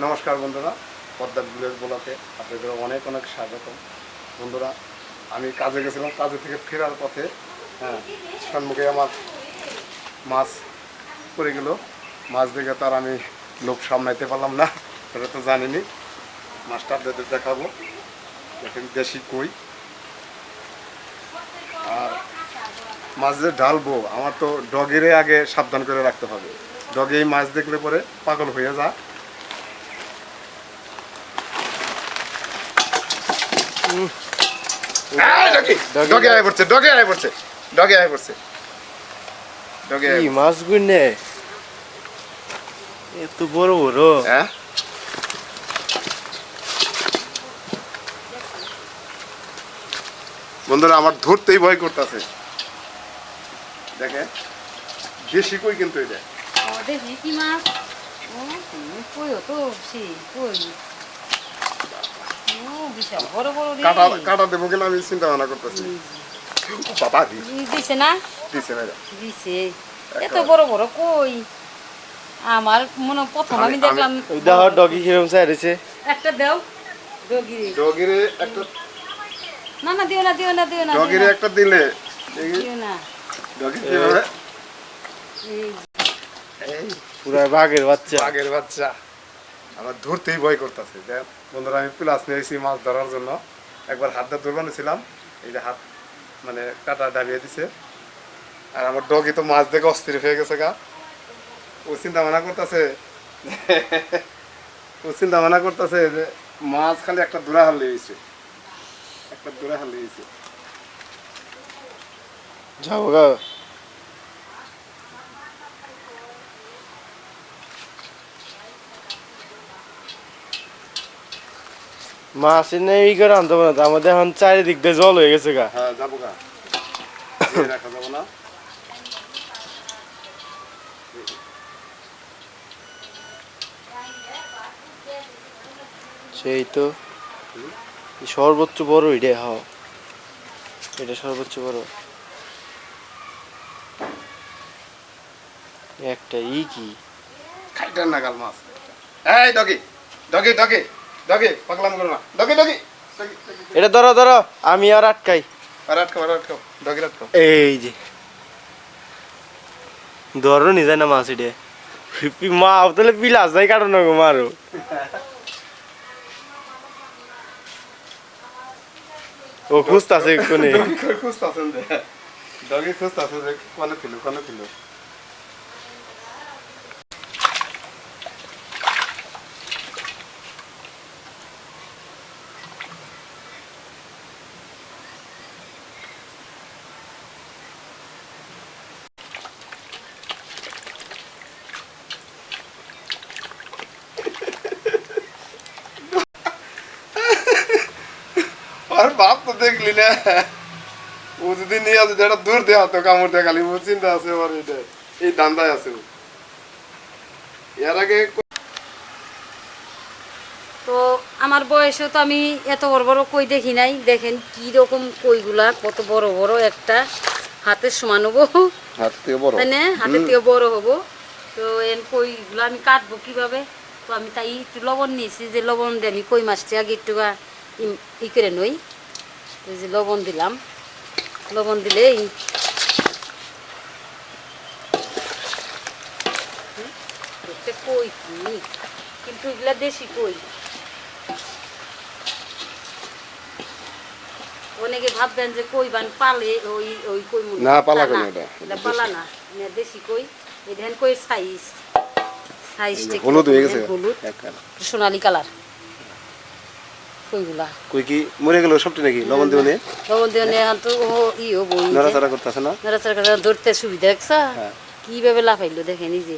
নমস্কার বন্ধুরা পদ্মা ভিলেজ বলাতে আপনাদের অনেক অনেক স্বাগত বন্ধুরা, আমি কাজে গেছিলাম, কাজে থেকে ফেরার পথে হ্যাঁ সম্মুখে আমার মাছ পড়ে গেল। মাছ দেখে তার আমি লোক সামলাইতে পারলাম না, সেটা তো জানিনি। মাছটা আপনাদের দেখাবো। দেখেন, দেশি কই। আর মাছ যে ঢালবো, আমার তো ডগেরে আগে সাবধান করে রাখতে হবে। ডগে এই মাছ দেখলে পরে পাগল হয়ে যা। ডগে আয় পড়ছে ডগে আয় পড়ছে ডগে আয় পড়ছে। ডগে কি মাছ গুনে? এত বড় বড়। হ্যাঁ? বন্ধুরা আমার ধরতেই ভয় করতেছে। দেখে দেশি কই কিন্তু এটা? দেখি কি মাছ? কই তো কই ও বড় বড় কাটা কাটা দেবো কিনা আমি চিন্তা ভাবনা করতেছি। বাবা দি। দিছে না? দিছে না। দিছে। এত বড় বড় কই? আমার মনে প্রথম আমি দেখলাম ডগি কিরম একটা দেও ডগিরে। ডগিরে একটা না না দিও না দিও না দিও না ডগিরে একটা দিলে। দিও না। ডগি কীভাবে? এই এই। পুরা বাঘের বাচ্চা। বাঘের বাচ্চা। আমার ধরতেই ভয় করতেছে। দেখ বন্ধুরা, আমি প্লাস নিয়েছি মাছ ধরার জন্য। একবার হাত দিয়ে ধরবানো ছিলাম এই যে হাত মানে কাটা ডাবিয়ে দিছে। আর আমার ডগি তো মাছ দেখে অস্থির হয়ে গেছে গা। ও চিন্তা ভাবনা করতেছে, ও চিন্তা ভাবনা করতেছে যে মাছ খালি একটা দূরা হাল লেগেছে একটা দূরা হাল লেগেছে যাব গা। মাছ এনে ই করে আনতে পারে আমাদের এখন চারিদিক দিয়ে জল হয়ে গেছে গা। হ্যাঁ যাব গা। রাখা যাব না। সেই তো। সর্বোচ্চ বড় এটা হাও এটা সর্বোচ্চ বড়। একটা ই কি? খাইটার নাগাল মাছ। এই ডগি ডগি ডগি। ডগি পাগলাম করো না। Doggy, doggy. এটা ধরো ধরো। আমি আর আটকাই। আর আটকাও আর আটকাও। ডগি আটকাও। এই যে। ধরো নি যায় না মাছ এটা মা তাহলে পিলাস যাই কাটো না গো মারো। ও খুঁজতাছে কোনে? ডগি কই খুঁজতাছেন যে। ডগি খুঁজতাছে যে কোনে ছিল কোনে ছিল আর বাপ তো দেখলি না? ও যদি নিয়ে আসে যেটা দূর দেওয়া তো কামড় দেয়া খালি। ও চিন্তা আছে ওর এটা। এই দান্দায় আছে। এর আগে তো আমার বয়সে তো আমি এত বড় বড় কই দেখি নাই। দেখেন কি রকম কইগুলা কত বড় বড় একটা হাতের সমান হব। হাত থেকে বড়। তাই না? থেকে বড় হব। তো এন কইগুলো আমি কাটবো কীভাবে? তো আমি তাই একটু লবণ নিয়েছি। যে লবণ দিয়ে আমি কই মাছটি আগে একটু ই করে নই। এই যে লবণ দিলাম। লবণ দিলেই কই কি? কিন্তু এগুলা দেশি কই? অনেকে ভাববেন যে কই বান পালে ওই ওই কই না, পালা কই এটা, এটা পালা না এটা দেশি কই? এই দেখেন কই সাইজ। সাইজটা হলুদ হয়ে গেছে? হলুদ? সোনালি কালার। কইগুলা। কই কি মরে গেল সবটি নাকি? লবণ দেবো নিয়ে লবণ নিয়ে এখন তো ও ই এই যে। নড়াচড়া করতেছে না? নড়াচড়া করে ধরতে সুবিধা দেখছা? হ্যাঁ। কীভাবে লাফাইলো দেখেন এই যে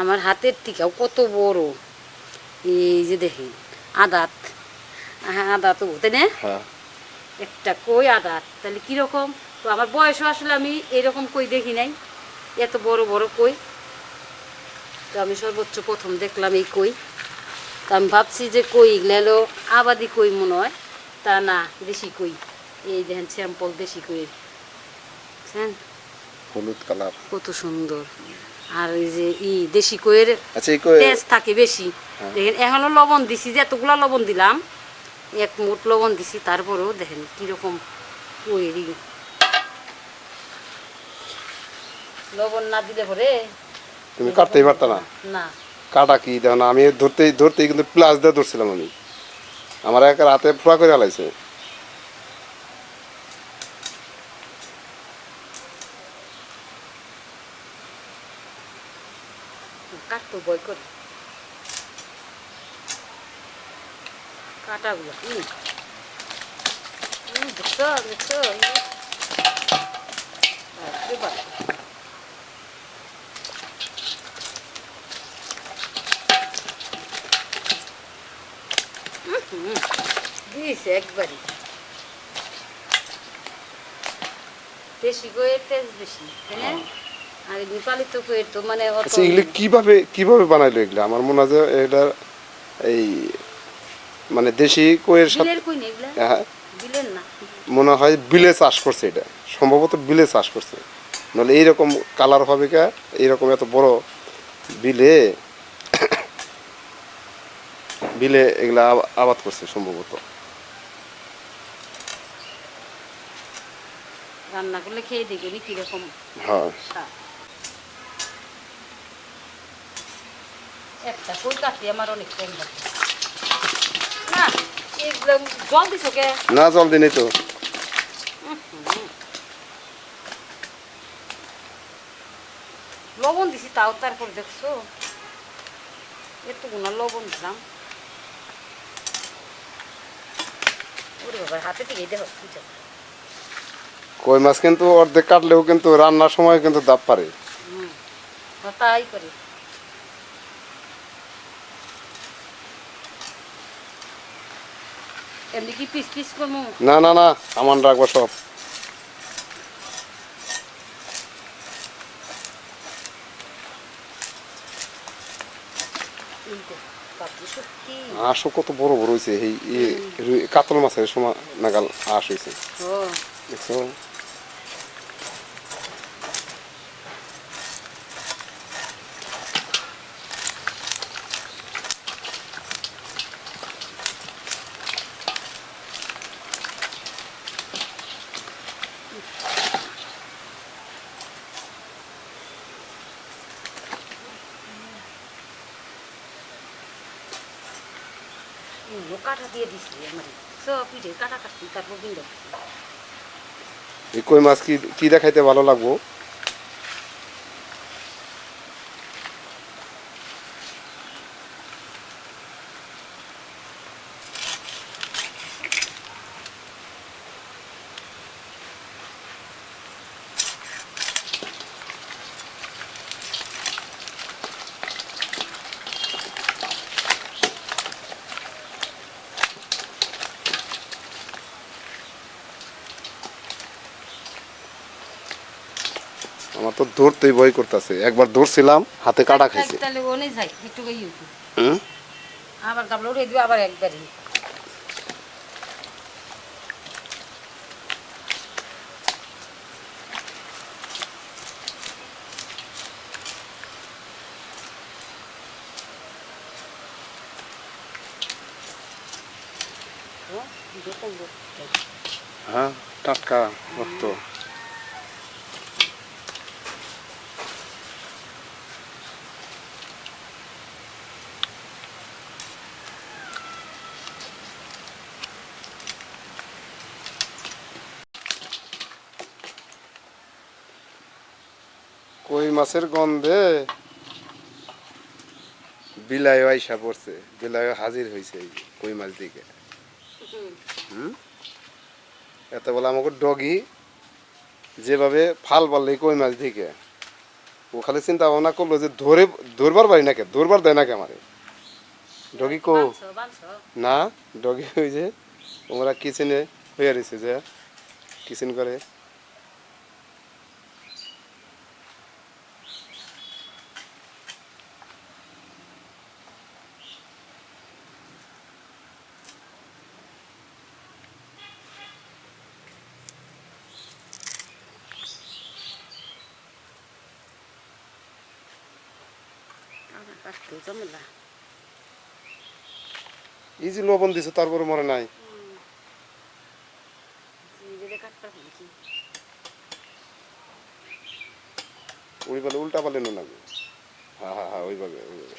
আমার হাতের টিকাও কত বড়। এই যে দেখেন আদাত। আদাত ও, তাই না? হ্যাঁ। একটা কই আদাত তাহলে কীরকম তো আমার বয়সও আসলে আমি এরকম কই দেখি নাই এত বড় বড় কই। তো আমি সর্বোচ্চ প্রথম দেখলাম এই কই। তো আমি ভাবছি যে কই এগুলো হলো আবাদি কই মনে হয় তা না দেশি কই। এই দেখেন স্যাম্পল দেশি কই বুঝছেন? হলুদ কালার। কত সুন্দর। আর ওই যে ই দেশি কইয়ের আচ্ছা এই কই- টেস্ট থাকে বেশি। দেখেন এখনও লবণ দিছি যে এতগুলা লবণ দিলাম এক মুঠ লবণ দিছি তারপরেও দেখেন কীরকম কইরি লবণ না দিলে পরে তুমি কাটতেই পারতা না? না। কাটা কি, দেখো না, আমি ধরতেই ধরতেই কিন্তু প্লাস দিয়ে ধরছিলাম আমি। আমার এক রাতে ফোড়া করে হালাইছে দেখছ দেখছ এই যে। বাপরে বাপ। হুম, হুম, দিয়েছে একবারই। দেশি কইয়ের টেস্ট বেশি আর কইয়ের তো মানে আচ্ছা এগুলি কীভাবে কীভাবে বানাইলো এগুলো? আমার মনে হয় এটা এই মানে দেশি কোয়ের সাথে বিলের কই না এগুলা? হ্যাঁ বিলের না। মনে হয় বিলে চাষ করছে এটা। সম্ভবত বিলে চাষ করছে। নাহলে এইরকম কালার হবে কে? এইরকম এত বড় বিলে বিলে এগুলা আব- আবাদ করছে সম্ভবত। রান্না করলে খেয়ে দেখবি কীরকম হ্যাঁ। একটা কই কাটি আমার অনেক টাইম লাগে না জল দিছো কে? না নেই তো। লবণ দিছি তাও তারপর দেখছ। এতগুলো লবণ দিলাম ওরে বাবা হাতে থেকে দেখো কই মাছ কিন্তু অর্ধেক কাটলেও কিন্তু রান্নার সময় কিন্তু দাপ পারে। তাই করি এমনি কি পিস পিস করব? না না না সামান রাখব সব এই যে, বাপরে আঁশও কত বড় বড় হয়েছে এই এই কাতল মাছের সময় নাগাল হাঁস হয়েছে দেখছ এগুলো কাটা দিয়ে দিছি, আমার সব পিঠে কাটা কাটছি তারপর বিন্দ এই কই মাছ কি কি দেখাইতে ভালো লাগবো? আমার তো ধরতেই ভয় করতেছে একবার ধরছিলাম হাতে কাটা খাইছে? আবার উঠে দিবে একবারই। হ্যাঁ টাটকা রক্ত কই মাছের গন্ধে বিলায় আইসা পড়ছে বিলায় হাজির হয়েছে কই মাছ দিকে। এত বলে আমাকে ডগি যেভাবে ফাল পারলে কই মাছ দিকে। ও খালি চিন্তা ভাবনা করল যে ধরে ধরবার পারি নাকি? ধরবার দেয় নাকি আমারে? ডগি কো। না ডগি ওই যে ওরা কিচেনে হয়ে রয়েছে যে কিচেন করে। ঝামেলা ইজি লবণ দিছে তারপরে মরে নাই। উল্টা পালেন না হ্যাঁ হ্যাঁ হ্যাঁ ওইভাবে ওইভাবে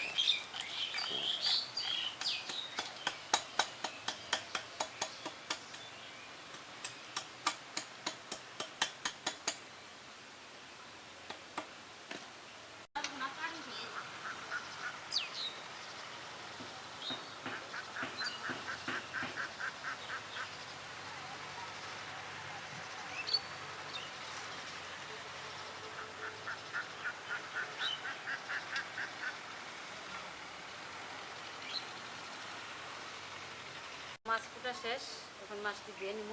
মাছ কুটা শেষ এখন মাছটি দিয়ে নিব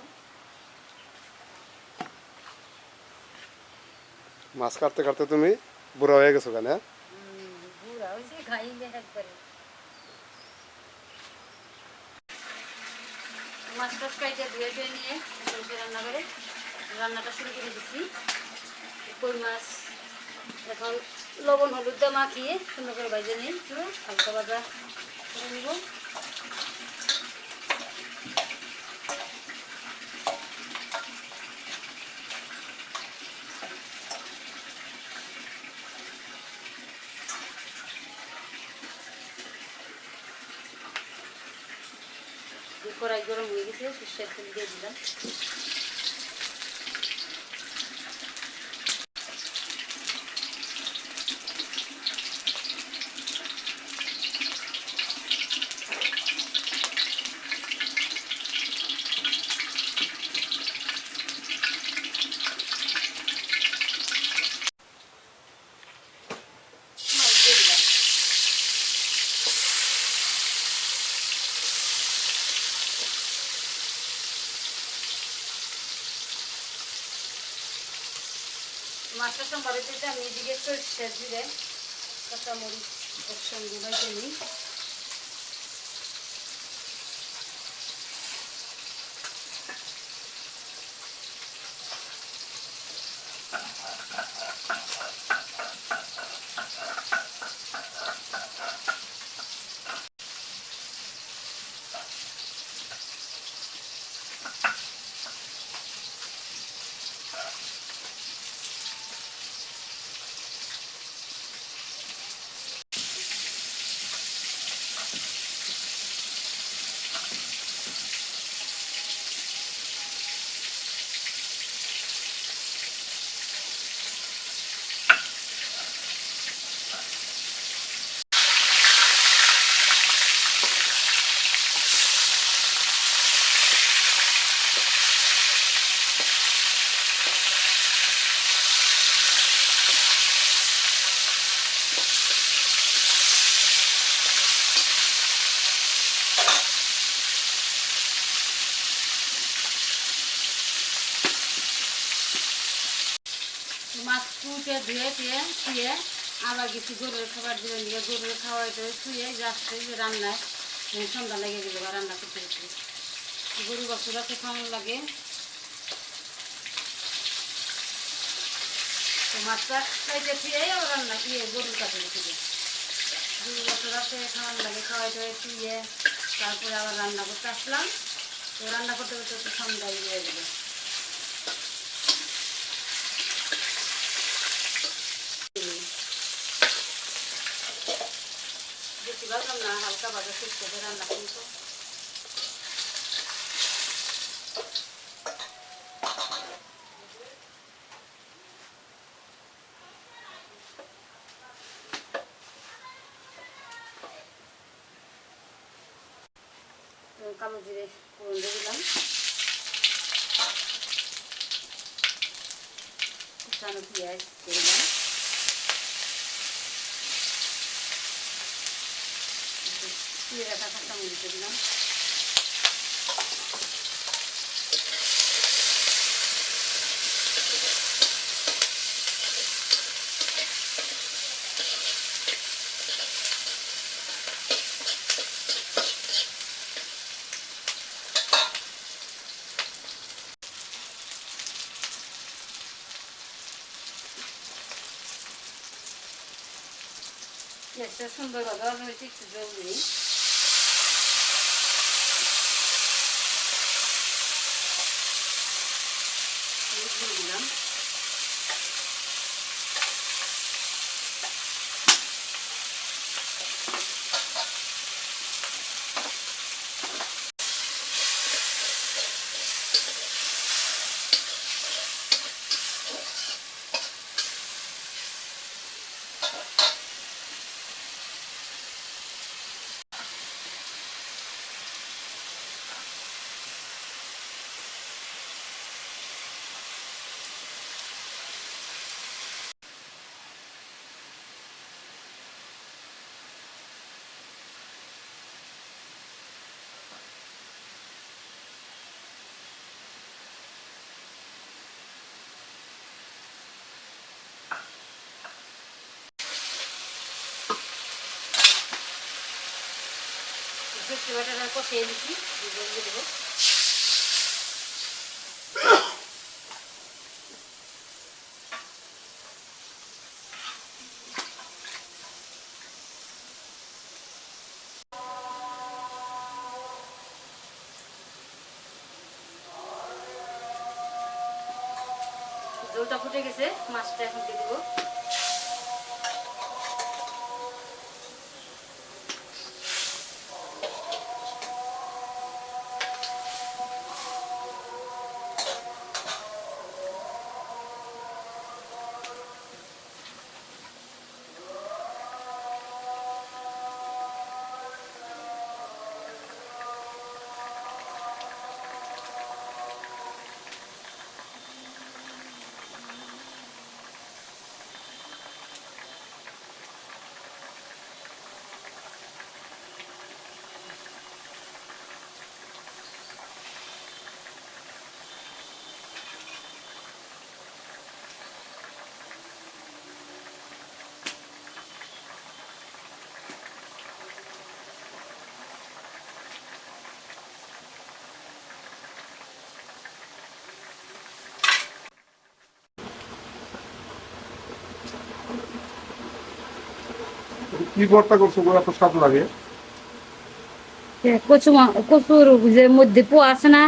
মাছ কাটতে কাটতে তুমি বুড়া হয়ে গেছো কেন হ্যাঁ? বুড়া হয়েছে একবারে। মাছ টাছ কাইটে ধুয়ে ধুয়ে নিয়ে রান্না করে রান্নাটা শুরু করে দিচ্ছি কই মাছ? এখন লবণ হলুদ দিয়ে মাখিয়ে সুন্দর করে ভাজে একটু হালকা ভাজা করে নিব। হয়ে গেছে সম্বারে দিতে আমি এদিকে সরষে জিরে কাঁচামরিচ একসঙ্গে ভাজে নিই। কুটে ধুয়ে টুয়ে শুয়ে আবার কিছু গরুর খাবার দিবে নিয়ে গরুর খাওয়াইতে শুয়ে যাচ্ছে যে রান্নায় সন্ধ্যা লেগে গেলে রান্না করতে করতে। গরু বাছুরা তো খাওয়ানো লাগে খাইতে শুয়ে রান্না শুয়ে গরুর কাছে রেখে দিই। গরু বাছুরা খেয়ে খাওয়ানো লাগে, খাওয়াইতে শুয়ে, তারপরে আবার রান্না করতে আসলাম। তো রান্না করতে করতে সন্ধ্যা হয়ে গেলো বেশি ভাজলাম না হালকা দিয়ে রান্না কিন্তু কালো জিরে ফোড়ন দিয়ে দিলাম কুচানো পেঁয়াজ দিয়ে দিলাম দিয়ে রাখা কাঁচামরিচ দিলাম Yaşasın beraber böyle güzel değil. সবজি বাটাটা কষিয়ে দিচ্ছি দিয়ে দেবো। জলটা ফুটে গেছে মাছটা এখন দিয়ে দেবো। কি ভর্তা করছ গো এত স্বাদ লাগে? কচু কচুর যে মধ্যে পোয়া আছে না?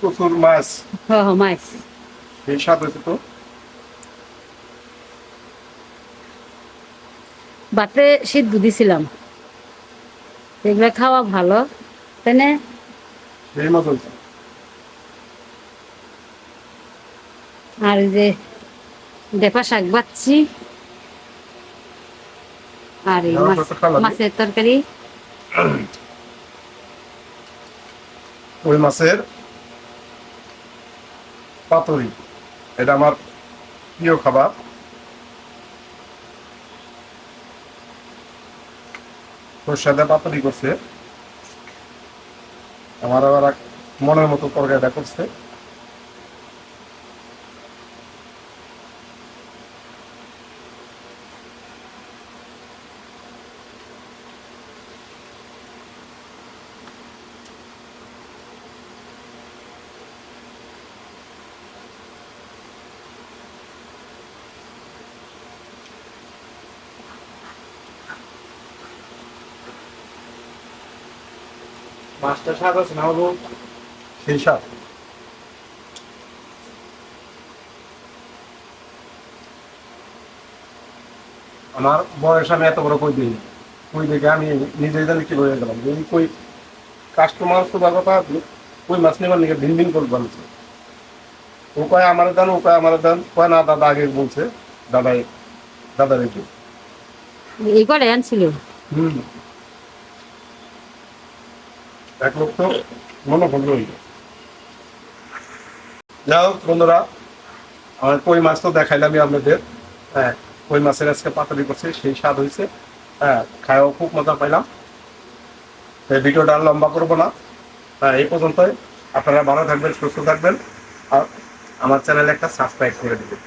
প্রচুর মাছ। মাছ। এই স্বাদ হয়েছে তো? বাতে সিদ্ধ দিছিলাম। এগুলো খাওয়া ভালো তাই না আর যে ডেপা শাক বাচ্ছি। আর এই। মাছের তরকারি ওই মাছের পাতুরি এটা আমার প্রিয় খাবার তোর সাথে পাতুরি করছে আমার আবার মনের মতো তরকারিটা করছে মাছটা স্বাদ আছে না বাবু? সেই স্বাদ আমার বয়স আমি এত বড় কই দিই কই দেখে আমি নিজেই জানি কি হয়ে গেলাম। যদি কই কাস্টমার সোজা কথা কই মাছ নেবার নিকে ভিন ভিন করে বলছে ও কয় আমার দান ও কয় আমার দান। কয় না দাদা আগে বলছে দাদাই দাদা রেখে এই করে আনছিল? হুম। এক লোক তো মনোভঙ্গ হইল। যাই হোক, বন্ধুরা আমার কই মাছ তো দেখাইলামই আপনাদের। হ্যাঁ কই মাছের আজকে পাতালি করছে, সেই স্বাদ হয়েছে হ্যাঁ খায়ও খুব মজা পাইলাম। এই ভিডিওটা আর লম্বা করব না। হ্যাঁ এই পর্যন্তই। আপনারা ভালো থাকবেন, সুস্থ থাকবেন। আর আমার চ্যানেলে একটা সাবস্ক্রাইব করে দেবেন।